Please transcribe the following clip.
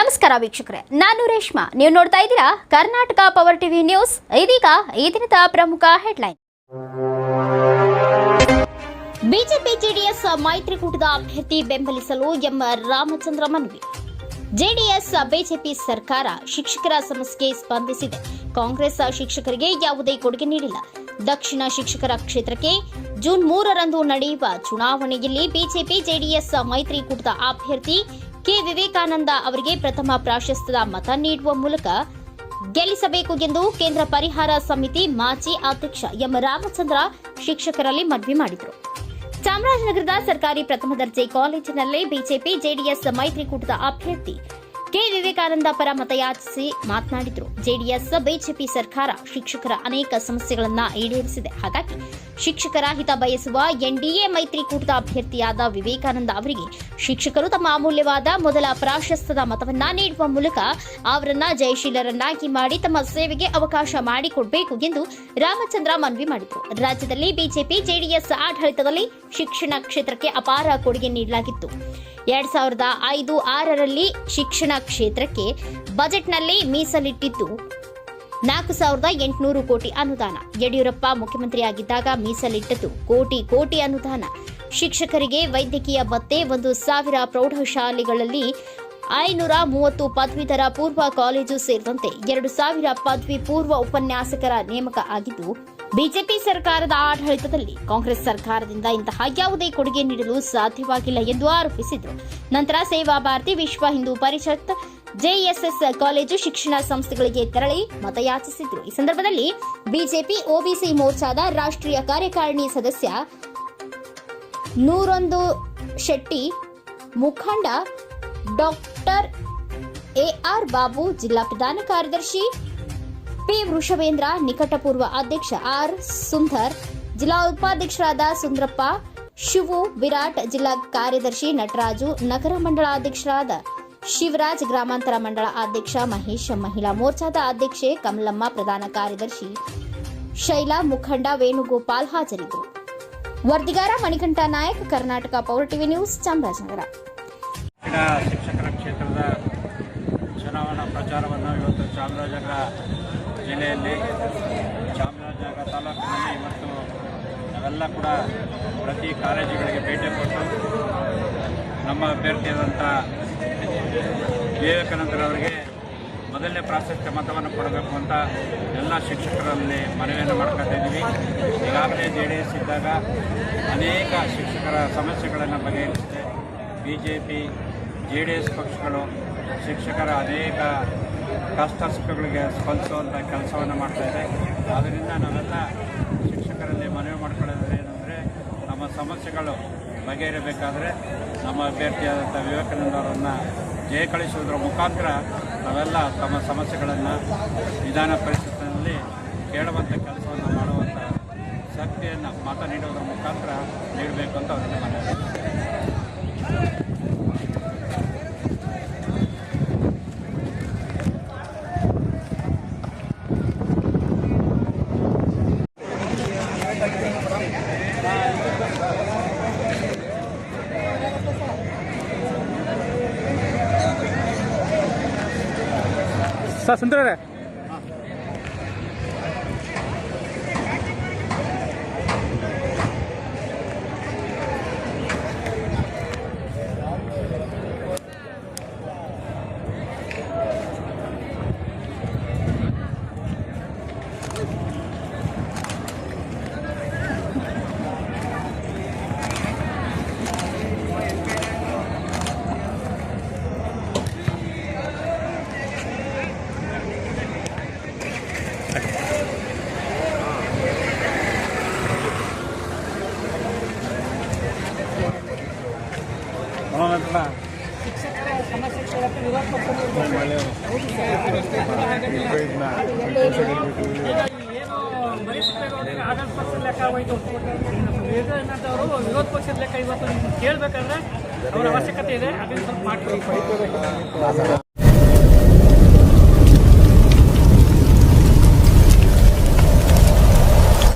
ನಮಸ್ಕಾರ ವೀಕ್ಷಕರೇ, ನಾನು ರೇಷ್ಮಾ. ನೀವು ನೋಡ್ತಾ ಇದ್ದೀರಾ ಕರ್ನಾಟಕ ಪವರ್ ಟಿವಿ ನ್ಯೂಸ್ ಇದೀಗ ಈ ದಿನದ ಪ್ರಮುಖ ಹೆಡ್ಲೈನ್ ಬಿಜೆಪಿ ಜೆಡಿಎಸ್ ಮೈತ್ರಿಕೂಟದ ಅಭ್ಯರ್ಥಿ ಬೆಂಬಲಿಸಲು ಎಂ ರಾಮಚಂದ್ರ ಮನವಿ. ಜೆಡಿಎಸ್ ಬಿಜೆಪಿ ಸರ್ಕಾರ ಶಿಕ್ಷಕರ ಸಮಸ್ಯೆಗೆ ಸ್ಪಂದಿಸಿದೆ. ಕಾಂಗ್ರೆಸ್ ಶಿಕ್ಷಕರಿಗೆ ಯಾವುದೇ ಕೊಡುಗೆ ನೀಡಿಲ್ಲ. ದಕ್ಷಿಣ ಶಿಕ್ಷಕರ ಕ್ಷೇತ್ರಕ್ಕೆ ಜೂನ್ ಮೂರರಂದು ನಡೆಯುವ ಚುನಾವಣೆಯಲ್ಲಿ ಬಿಜೆಪಿ ಜೆಡಿಎಸ್ ಮೈತ್ರಿಕೂಟದ ಅಭ್ಯರ್ಥಿ ಕೆ. ವಿವೇಕಾನಂದ ಅವರಿಗೆ ಪ್ರಥಮ ಪ್ರಾಶಸ್ತ್ಯದ ಮತ ನೀಡುವ ಮೂಲಕ ಗೆಲ್ಲಿಸಬೇಕು ಎಂದು ಕೇಂದ್ರ ಪರಿಹಾರ ಸಮಿತಿ ಮಾಜಿ ಅಧ್ಯಕ್ಷ ಎಂ. ರಾಮಚಂದ್ರ ಶಿಕ್ಷಕರಲ್ಲಿ ಮನವಿ ಮಾಡಿದರು. ಚಾಮರಾಜನಗರದ ಸರ್ಕಾರಿ ಪ್ರಥಮ ದರ್ಜೆ ಕಾಲೇಜಿನಲ್ಲಿ ಬಿಜೆಪಿ, ಜೆಡಿಎಸ್ ಮೈತ್ರಿಕೂಟದ ಅಭ್ಯರ್ಥಿ ಕೆ. ವಿವೇಕಾನಂದ ಪರ ಮತಯಾಚಿಸಿ ಮಾತನಾಡಿದರು. ಜೆಡಿಎಸ್, ಬಿಜೆಪಿ ಸರ್ಕಾರ ಶಿಕ್ಷಕರ ಅನೇಕ ಸಮಸ್ಯೆಗಳನ್ನು ಈಡೇರಿಸಿದೆ. ಹಾಗಾಗಿ ಶಿಕ್ಷಕರ ಹಿತ ಬಯಸುವ ಎನ್ಡಿಎ ಮೈತ್ರಿಕೂಟದ ಅಭ್ಯರ್ಥಿಯಾದ ವಿವೇಕಾನಂದ ಅವರಿಗೆ ಶಿಕ್ಷಕರು ತಮ್ಮ ಅಮೂಲ್ಯವಾದ ಮೊದಲ ಪ್ರಾಶಸ್ತ್ಯದ ಮತವನ್ನ ನೀಡುವ ಮೂಲಕ ಅವರನ್ನ ಜಯಶೀಲರನ್ನಾಗಿ ಮಾಡಿ ತಮ್ಮ ಸೇವೆಗೆ ಅವಕಾಶ ಮಾಡಿಕೊಡಬೇಕು ಎಂದು ರಾಮಚಂದ್ರ ಮನವಿ ಮಾಡಿದರು. ರಾಜ್ಯದಲ್ಲಿ ಬಿಜೆಪಿ, ಜೆಡಿಎಸ್ ಆಡಳಿತದಲ್ಲಿ ಶಿಕ್ಷಣ ಕ್ಷೇತ್ರಕ್ಕೆ ಅಪಾರ ಕೊಡುಗೆ ನೀಡಲಾಗಿತ್ತು. ಎರಡ್ ಸಾವಿರದ ಐದು ಆರರಲ್ಲಿ ಶಿಕ್ಷಣ ಕ್ಷೇತ್ರಕ್ಕೆ ಬಜೆಟ್ನಲ್ಲಿ ಮೀಸಲಿಟ್ಟಿದ್ದು ನಾಲ್ಕು ಸಾವಿರದ ಎಂಟುನೂರು ಕೋಟಿ ಅನುದಾನ. ಯಡಿಯೂರಪ್ಪ ಮುಖ್ಯಮಂತ್ರಿಯಾಗಿದ್ದಾಗ ಮೀಸಲಿಟ್ಟದ್ದು ಕೋಟಿ ಕೋಟಿ ಅನುದಾನ. ಶಿಕ್ಷಕರಿಗೆ ವೈದ್ಯಕೀಯ ಭತ್ತೆ, ಒಂದು ಸಾವಿರ ಪ್ರೌಢಶಾಲೆಗಳಲ್ಲಿ ಐನೂರ ಮೂವತ್ತು ಪದವೀಧರ ಪೂರ್ವ ಕಾಲೇಜು ಸೇರಿದಂತೆ ಎರಡು ಸಾವಿರ ಪದವಿ ಪೂರ್ವ ಉಪನ್ಯಾಸಕರ ನೇಮಕ ಆಗಿದ್ದು ಬಿಜೆಪಿ ಸರ್ಕಾರದ ಆಡಳಿತದಲ್ಲಿ ಕಾಂಗ್ರೆಸ್ ಸರ್ಕಾರದಿಂದ ಇಂತಹ ಯಾವುದೇ ಕೊಡುಗೆ ನೀಡಲು ಸಾಧ್ಯವಾಗಿಲ್ಲ ಎಂದು ಆರೋಪಿಸಿದರು. ನಂತರ ಸೇವಾ ಭಾರತಿ ವಿಶ್ವ ಹಿಂದೂ ಪರಿಷತ್ ಜೆಎಸ್ಎಸ್ ಕಾಲೇಜು ಶಿಕ್ಷಣ ಸಂಸ್ಥೆಗಳಿಗೆ ತೆರಳಿ ಮತಯಾಚಿಸಿದ್ರು. ಈ ಸಂದರ್ಭದಲ್ಲಿ ಬಿಜೆಪಿ, ಒಬಿಸಿ ಮೋರ್ಚಾದ ರಾಷ್ಟ್ರೀಯ ಕಾರ್ಯಕಾರಿಣಿ ಸದಸ್ಯ ನೂರೊಂದು ಶೆಟ್ಟಿ, ಮುಖಂಡ ಡಾಕ್ಟರ್ ಎಆರ್ ಬಾಬು, ಜಿಲ್ಲಾ ಪ್ರಧಾನ ಕಾರ್ಯದರ್ಶಿ ಪಿ ವೃಷಭೇಂದ್ರ ನಿಕಟಪೂರ್ವ ಅಧ್ಯಕ್ಷ ಆರ್ ಸುಂದರ್, ಜಿಲ್ಲಾ ಉಪಾಧ್ಯಕ್ಷರಾದ ಸುಂದ್ರಪ್ಪ, ಶಿವು ವಿರಾಟ್, ಜಿಲ್ಲಾ ಕಾರ್ಯದರ್ಶಿ ನಟರಾಜು, ನಗರ ಮಂಡಳ ಅಧ್ಯಕ್ಷರಾದ ಶಿವರಾಜ್, ಗ್ರಾಮಾಂತರ ಮಂಡಳ ಅಧ್ಯಕ್ಷ ಮಹೇಶ್, ಮಹಿಳಾ ಮೋರ್ಚಾದ ಅಧ್ಯಕ್ಷೆ ಕಮಲಮ್ಮ, ಪ್ರಧಾನ ಕಾರ್ಯದರ್ಶಿ ಶೈಲಾ ಮುಖಂಡ ವೇಣುಗೋಪಾಲ್ ಹಾಜರಿದ್ದರು. ವರದಿಗಾರ Manikanta Nayak, Karnataka Power TV news, Chamarajanagar. ಶಿಕ್ಷಕರ ಕ್ಷೇತ್ರದ ಚುನಾವಣಾ ಪ್ರಚಾರವನ್ನು ಇವತ್ತು ಚಾಮರಾಜನಗರ ಜಿಲ್ಲೆಯಲ್ಲಿ ಚಾಮರಾಜನಗರ ತಾಲೂಕಿನಲ್ಲಿ ಮತ್ತು ಅವೆಲ್ಲ ಕೂಡ ಪ್ರತಿ ಕಾಲೇಜುಗಳಿಗೆ ಭೇಟಿ ಕೊಟ್ಟು ನಮ್ಮ ಅಭ್ಯರ್ಥಿಯಾದಂಥ ವಿವೇಕಾನಂದರವರಿಗೆ ಮೊದಲನೇ ಪ್ರಾಶಸ್ತ್ಯ ಮತವನ್ನು ಕೊಡಬೇಕು ಅಂತ ಎಲ್ಲ ಶಿಕ್ಷಕರಲ್ಲಿ ಮನವಿಯನ್ನು ಮಾಡ್ಕೊತಾ ಇದ್ದೀವಿ. ಈಗಾಗಲೇ ಜೆ ಡಿ ಎಸ್ ಇದ್ದಾಗ ಅನೇಕ ಶಿಕ್ಷಕರ ಸಮಸ್ಯೆಗಳನ್ನು ಬಗೆಹರಿಸಿದೆ. B J P, J D S ಪಕ್ಷಗಳು ಶಿಕ್ಷಕರ ಅನೇಕ ಕಷ್ಟ ಸುಖಗಳಿಗೆ ಸ್ಪಂದಿಸುವಂಥ ಕೆಲಸವನ್ನು ಮಾಡ್ತಾಯಿದೆ ಆದ್ದರಿಂದ ನಾವೆಲ್ಲ ಶಿಕ್ಷಕರಲ್ಲಿ ಮನವಿ ಮಾಡ್ಕೊಳ್ಳೋದು ಏನಂದರೆ, ನಮ್ಮ ಸಮಸ್ಯೆಗಳು ಬಗೆಹರಿಬೇಕಾದ್ರೆ ನಮ್ಮ ಅಭ್ಯರ್ಥಿಯಾದಂಥ ವಿವೇಕಾನಂದ ಅವರನ್ನು ಜಯಕಳಿಸುವುದರ ಮುಖಾಂತರ ನಾವೆಲ್ಲ ತಮ್ಮ ಸಮಸ್ಯೆಗಳನ್ನು ವಿಧಾನ ಪರಿಷತ್ತಿನಲ್ಲಿ ಕೇಳುವಂಥ ಕೆಲಸವನ್ನು ಮಾಡುವಂಥ ಶಕ್ತಿಯನ್ನು ಮತ ನೀಡುವುದರ ಮುಖಾಂತರ ನೀಡಬೇಕು ಅಂತ ಅವರಿಗೆ ಮನವಿ ¿Estás entrando? ಆಡಳಿತ ಪಕ್ಷದ ಲೆಕ್ಕ ಹೋಯ್ತು ವಿವೇಕಾನಂದವರು ವಿರೋಧ ಪಕ್ಷದ ಲೆಕ್ಕ ಇವತ್ತು ಕೇಳಬೇಕಾದ್ರೆ ಅವರ ಅವಶ್ಯಕತೆ ಇದೆ ಅದನ್ನು ಸ್ವಲ್ಪ ಮಾಡ್ಕೊಡಿ